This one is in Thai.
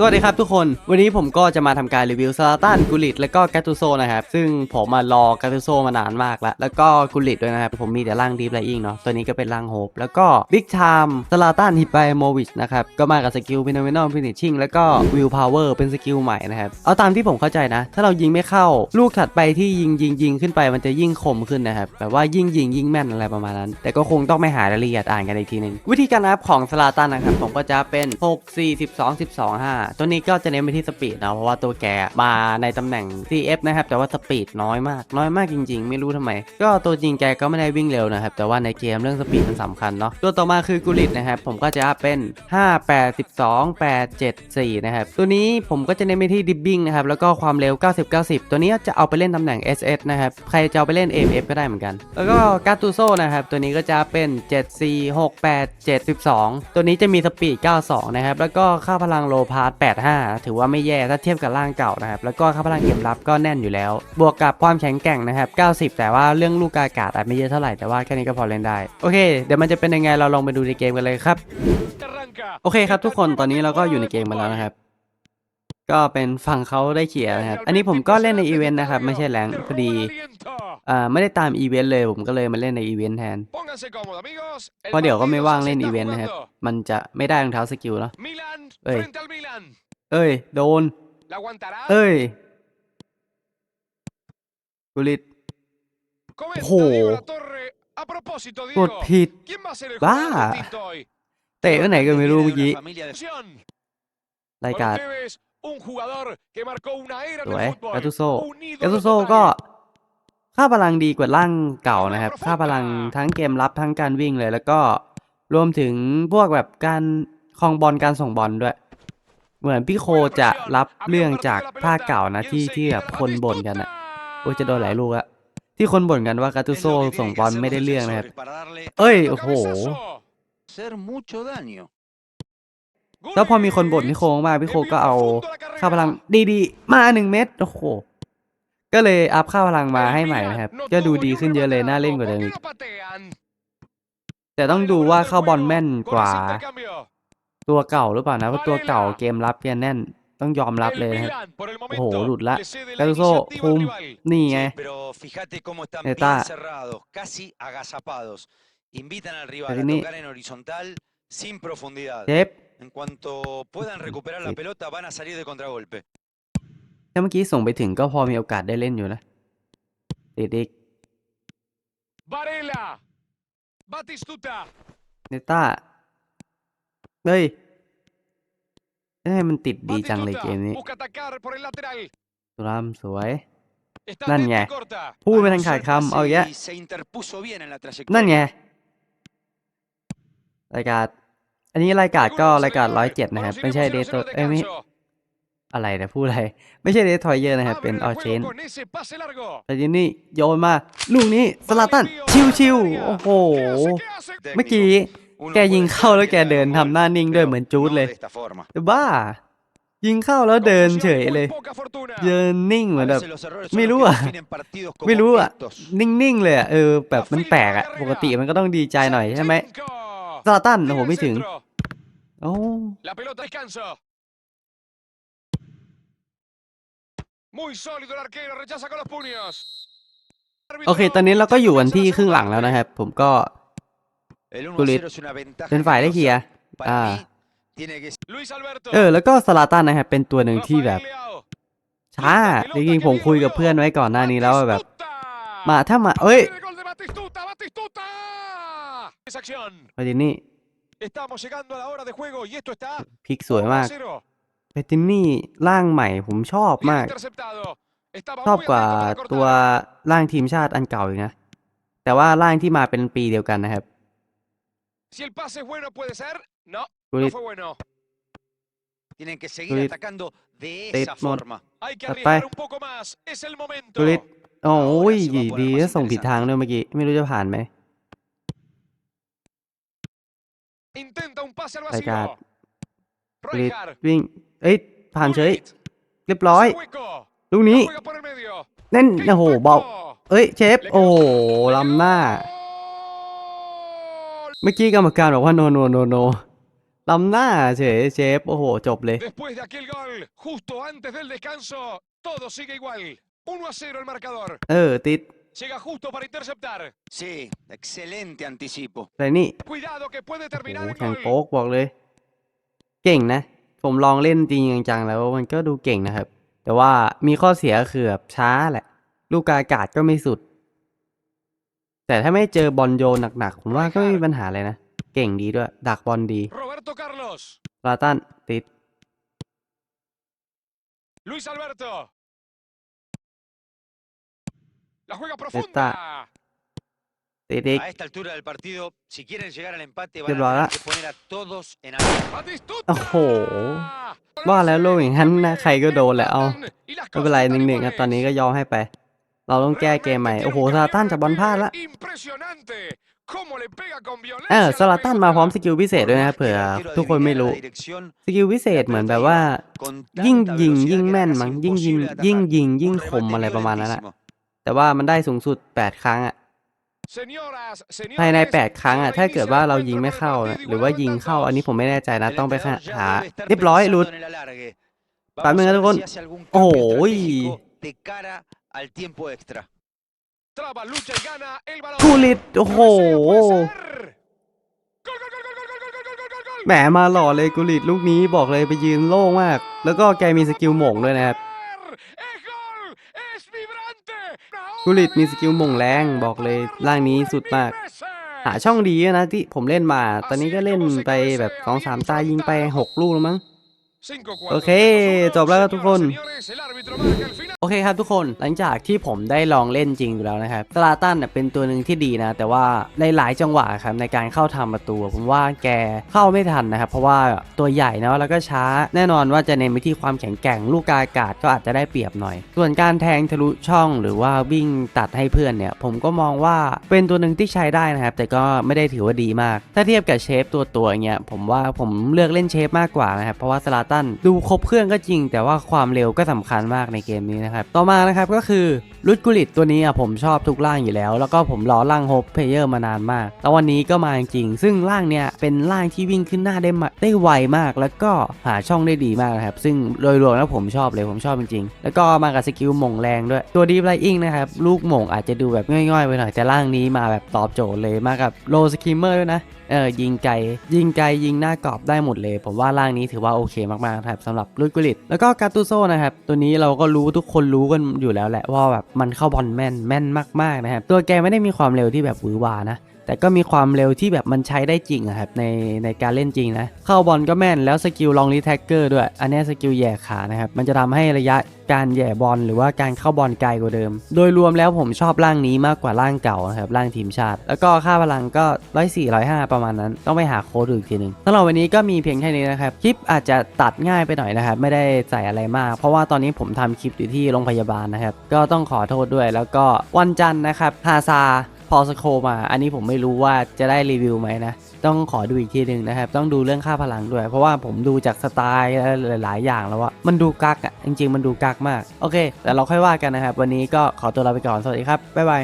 สวัสดีครับทุกคน วันนี้ผมก็จะมาทำการรีวิวซาลาตันกุลิตและก็แกตูโซนะครับ ซึ่งผมมารอแกตูโซมานานมากแล้ว แล้วก็กุลิตด้วยนะครับ ผมมีแต่ร่างดีฟไลอิงเนาะ ตัวนี้ก็เป็นร่างโฮป แล้วก็บิ๊กไทม์ซาลาตันฮิปไบโมวิชนะครับ ก็มากับสกิลฟิโนเมนอลฟินิชชิ่งแล้วก็วิวพาวเวอร์เป็นสกิลใหม่นะครับ เอาตามที่ผมเข้าใจนะ ถ้าเรายิงไม่เข้าลูกถัดไปที่ยิงยิงยิงขึ้นไปมันจะยิ่งคมขึ้นนะครับ แบบว่ายิ่งยิงยิ่งแม่นอะไรประมาณนั้น แต่ก็คงต้องไปหารายละเอียดอ่านกันอีกทีหนึงวิธีการอัพของสลาตันนะครับผมก็จะเป็น 6 4 12 12 5ตัวนี้ก็จะเน้นไปที่สปีดนะเพราะว่าตัวแกมาในตำแหน่ง CF นะครับแต่ว่าสปีดน้อยมาก น้อยมากจริง ๆ ไม่รู้ทำไม ก็ตัวจริงแกก็ไม่ได้วิ่งเร็วนะครับแต่ว่าในเกมเรื่องสปีดมันสำคัญเนาะตัวต่อมาคือกูริตนะครับผมก็จะอัพเป็น 5 8 12 8 7 4 นะครับ ตัวนี้ผมก็จะเน้นไปที่ดิบบิ้งนะครับแล้วก็ความเร็ว 90 90 ตัวนี้จะเอาไปเล่นตำแหน่ง SS นะครับใครจะเอาไปเล่น AF ก็ได้เหมือนกัน แล้วก็กาตูโซนะครับตัวนี้ก็จะเป็น 7 4 6 8 7 12 ตัวนี้จะมีสปีด 92 นะครับแล้วก็ค่าพลังโลพาร์ต85 ถือว่าไม่แย่ถ้าเทียบกับร่างเก่านะครับ แล้วก็ค่าพลังเกมรับก็แน่นอยู่แล้ว บวกกับความแข็งแกร่งนะครับ 90 แต่ว่าเรื่องลูกกาอากาศอาจไม่เยอะเท่าไหร่แต่ว่าแค่นี้ก็พอเล่นได้ โอเค เดี๋ยวมันจะเป็นยังไงเราลองไปดูในเกมกันเลยครับ โอเคครับทุกคนตอนนี้เราก็อยู่ในเกมมาแล้วนะครับก็เป็นฝั่งเขาได้เขียนนะครับ อันนี้ผมก็เล่นในอีเวนต์นะครับ ไม่ใช่แรงพอดี อ่าไม่ได้ตามอีเวนต์เลยผมก็เลยมาเล่นในอีเวนต์แทน เพราะเดี๋ยวก็ไม่ว่างเล่นอีเวนต์นะครับมันจะไม่ได้รองเท้าสกิลเนาะ เอ้ย เอ้ย โดน เอ้เอ้ยยกุลิต โอ้โหกดผิด บ้าบ้าเตะไปไหนก็ไม่รู้เมื่อกี้รายการสวยกาตุโซกาเอตุสโซโซก็ก็ ค่าพลังดีกว่าร่างเก่านะครับ ค่าพลังทั้งเกมรับทั้งการวิ่งเลย แล้วก็รวมถึงพวกแบบการคลองบอลการส่งบอลด้วย เหมือนพี่โคจะรับเรื่องจากภาคเก่านะที่ที่แบบคนบ่นกันอะโอ้ยจะโดนหลายลูกอะที่คนบ่นกันว่ากาตุโซส่งบอลไม่ได้เรื่องนะครับ เอ้ยโอ้โหแล้วพอมีคนบ่นพี่โคมากๆพี่โคก็เอาค่าพลังดีๆ มาหนึ่งเม็ดโอ้โห ก็เลยอัพค่าพลังมาให้ใหม่นะครับ ก็ดูดีขึ้นเยอะเลย น่าเล่นกว่าเดิมอีก แต่ต้องดูว่าเข้าบอลแม่นกว่า ตัวเก่าหรือเปล่านะเพราะตัวเก่าเกมรับแกแน่น ต้องยอมรับเลยนะครับ โอ้โห หลุดละกาตุโซคุมนี่ไง Neta. Neta. casi agazapados. Invitan al rival Pero a ni- tocar en horizontal sin profundidad. เจฟ En cuanto puedan recuperar la pelota, van a salir de contragolpe. ถ้าเมื่อกี้ส่งไปถึงก็พอมีโอกาสได้เล่นอยู่นะติดอีกเนต้าเฮ้ยทำไมมันติดดีจังเลยเกมนี้ตุรามสวย นั่นไง พูดไปทางขาดคำเอาอีกแล้ว Y se interpuso bien en la นั่น trayectoria. ไง รายการ อันนี้รายการก็รายการร้อยเจ็ดนะครับ ไม่ใช่เดทเอ้ยไม่ อะไรนะพูดอะไร ไม่ใช่เดททอยเยอร์นะครับ เป็นออเชนแต่ทีนี้โยนมา ลูกนี้สลาตันชิวๆโอ้โห เมื่อกี้ Uno แกยิง puede เข้าแล้วแก defender เดิน un ทำหน้านิ่งด้วย pero เหมือนจูด no เลย de esta forma. จะบ้า ยิงเข้าแล้วเดินเฉยเลย เดินนิ่งเหมื A อนแบบ veces los errores ไม่ son รู้ los que อะ definen partidos como ไม่รู้อะ estos. นิ่งๆเลยอะเออแบบมันแปลกอะ ปกติมันก็ต้องดีใจหน่อยใช่ไหมซาตันโอ้โหไม่ถึงโอ้ La pelota descansa. Muy sólido el arquero, rechaza con los puños. โอเค ตอนนี้เราก็อยู่วันที่ครึ่งหลังแล้วนะครับ ผมก็ El 1 a Gullit. 0 es una ventaja เป็นฝ่ายได้เคลียร์ Para อ่า mí, tiene que ser Luis Alberto. เออ แล้วก็สลาตันนะครับ เป็นตัวหนึ่งที่แบบ ช้า จริงๆ ผมคุยกับเพื่อนไว้ก่อนหน้านี้แล้วว่าแบบ มาถ้ามา เอ้ย Gol de Batistuta, Batistuta. Esa acción. ไปดินี่ Estamos llegando a la hora de juego y esto está พลิกสวยมาก1 a 0. เปตินนี่ร่างใหม่ผมชอบ Bien มาก interceptado. Estaba ชอบ muy กว่า atento para ตัว cortar. ร่างทีมชาติอันเก่าอีกนะ แต่ว่าร่างที่มาเป็นปีเดียวกันนะครับ Si el pase es bueno, puede ser. No, no Gullit. fue bueno. tienen que seguir Gullit. atacando de Ted esa Mon. forma. Hay que Tapé. arriesgar un poco más. Es el momento. กุลิตโอ้ย Ahora sí va a poner ดี más นะส่งผิด interesante. ทางด้วยเมื่อกี้ ไม่รู้จะผ่านไหม Intenta un pase al Ahí está. vacío. กุลิต Rijkaard. วิ่ง เอ้ยผ่านเฉย Gullit. เรียบร้อย Hace hueco. ลูก La นี้ juega por el medio. เน่น ¡Qué โอ้โห impacto! เบาเอ้ยเชฟ Le โอ้ quedó. โห Le ล้ำหน้า quedó. เมื่อกี้กรรมการบอกว่าโนโนโนโนลำหน้าเฉยเชฟ โอ้โห จบเลย Después de aquel gol, justo antes del descanso, todo sigue igual. 1 a 0 el marcador. เออ ติด Llega justo para interceptar. Sí, excelente anticipo. อะไรนี่ Cuidado que puede โอ้ terminar โห en แข่ง gol. โป๊กบอกเลย เก่งนะ ผมลองเล่นจริงจังๆแล้วมันก็ดูเก่งนะครับ แต่ว่ามีข้อเสียคือแบบช้าแหละ ลูกกาอากาศก็ไม่สุด แต่ถ้าไม่เจอบอลโยนหนักๆ ผมว่าก็ไม่มีปัญหาเลยนะ เก่งดีด้วย ดักบอลดี Roberto Carlos. ลาตันติด Luis Alberto. La juega Está. profunda. ติดอี ก A esta altura del partido, si quieren llegar al empate, Qué van a tener vaga. que poner a todos en alto. Batistuta. โอ้โห ว่าแล้วลูกอย่างนั้นนะใครก็โดนแหละเอา Y las ไม่เป็นไร cosas ห están นึ่งๆครับ iguales. ตอนนี้ก็ยอมให้ไป เราต้องแก้เกมใหม่ โอ้โหซาตันจับบอลพลาดละ Impresionante. Cómo le pega con เออ violencia ซา la ลาตันมาพร้อมส pelota. กิลพิเศษด้วยนะครับเผื่อ Quiero ทุกคนไม่ adivinar รู้ la dirección สกิลพิเศษเหมือนแบบว่า con ยิ่ง tanta ยิง velocidad ยิ่ง que แม่ era น casi มั้งยิ่งยิง imposible de ยิ่ง atajar. ยิงยิ่ง Un คม remate อะไรประมาณนั้นแหละ violentísimo. แต่ว่ามันได้สูงสุด 8 ครั้งอะ Señoras, ภายใน 8 ครั้งอะถ้าเกิดว่าเรายิงไม่เข้าหรือว่ายิงเข้าอันนี้ผมไม่แน่ใจนะต้องไปหาเรียบร้อยลุดแป๊บนึงนะทุกคน โอ้โหกูลิดโอ้โหแหมมาหล่อเลยกูลิดลูกนี้บอกเลยไปยืนโล่งมาก แล้วก็แกมีสกิลหม่งด้วยนะครับ กุลิตมีสกิลม่งแรงบอกเลยร่างนี้สุดมาก หาช่องดีนะที่ผมเล่นมา ตอนนี้ก็เล่นไปแบบสองสามตายิงไปหกลูกแล้วมั้ง โอเค minutos, จบแล้วครับทุกคน señoras, señores, el árbitro marca el final. โอเคครับทุกคนหลังจากที่ผมได้ลองเล่นจริงอยู่แล้วนะครับสลาตันเนี่ยเป็นตัวหนึ่งที่ดีนะ แต่ว่าในหลายจังหวะครับในการเข้าทำประตู ผมว่าแกเข้าไม่ทันนะครับเพราะว่าตัวใหญ่นะแล้วก็ช้าแน่นอนว่าจะเน้นไปที่ความแข็งแกร่งลูกกาอากาศก็อาจจะได้เปรียบหน่อย ส่วนการแทงทะลุช่องหรือว่าวิ่งตัดให้เพื่อนเนี่ย ผมก็มองว่าเป็นตัวหนึ่งที่ใช้ได้นะครับ แต่ก็ไม่ได้ถือว่าดีมาก ถ้าเทียบกับเชฟตัวตัวอย่างเงี้ยผมว่าผมเลือกเล่นเชฟมากกว่านะครับเพราะว่าสลาตัน ดูครบเครื่องก็จริง แต่ว่าความเร็วก็สำคัญมากในเกมนี้นะครับ ต่อมานะครับก็คือลุดกุลิตตัวนี้อะผมชอบทุกร่างอยู่แล้ว แล้วก็ผมรอร่างโฮปเพลเยอร์มานานมาก แล้ววันนี้ก็มาจริง ซึ่งร่างเนี้ยเป็นร่างที่วิ่งขึ้นหน้าได้ได้ไวมาก แล้วก็หาช่องได้ดีมากนะครับ ซึ่งโดยรวมแล้วผมชอบเลยผมชอบจริงๆ แล้วก็มากับสกิลหม่งแรงด้วย ตัวดีฟไลอิงนะครับ ลูกหม่งอาจจะดูแบบง่อยๆไปหน่อยแต่ร่างนี้มาแบบตอบโจทย์เลยมากับโลสกิมเมอร์ด้วยนะ เออยิงไกลยิงไกลยิงหน้ากรอบได้หมดเลย ผมว่าร่างนี้ถือว่าโอเคมากๆนะครับสำหรับลุยกุลิตแล้วก็การตูโซนะครับตัวนี้เราก็รู้ทุกคนรู้กันอยู่แล้วแหละว่าแบบมันเข้าบอลแม่นแม่นมากๆนะครับตัวแกไม่ได้มีความเร็วที่แบบหวือหวานะ แต่ก็มีความเร็วที่แบบมันใช้ได้จริงอะครับในในการเล่นจริงนะ เข้าบอลก็แม่นแล้วสกิลลองรีแท็กเกอร์ด้วย อันนี้สกิลแย่ขานะครับ มันจะทำให้ระยะการแย่บอลหรือว่าการเข้าบอลไกลกว่าเดิม โดยรวมแล้วผมชอบร่างนี้มากกว่าร่างเก่านะครับร่างทีมชาติ แล้วก็ค่าพลังก็ร้อยสี่ร้อยห้าประมาณนั้น ต้องไปหาโค้ดอีกทีหนึ่งสำหรับวันนี้ก็มีเพียงแค่นี้นะครับ คลิปอาจจะตัดง่ายไปหน่อยนะครับ ไม่ได้ใส่อะไรมาก เพราะว่าตอนนี้ผมทำคลิปอยู่ที่โรงพยาบาลนะครับ ก็ต้องขอโทษด้วย แล้วก็วันจันทร์นะครับฮาซา พอสโคมา อันนี้ผมไม่รู้ว่าจะได้รีวิวไหมนะ ต้องขอดูอีกทีหนึ่งนะครับ ต้องดูเรื่องค่าพลังด้วย เพราะว่าผมดูจากสไตล์หลายๆ อย่างแล้วว่ามันดูกักอะ จริง ๆ มันดูกักมาก โอเค แต่เราค่อยว่ากันนะครับ วันนี้ก็ขอตัวลาไปก่อน สวัสดีครับ บ๊ายบาย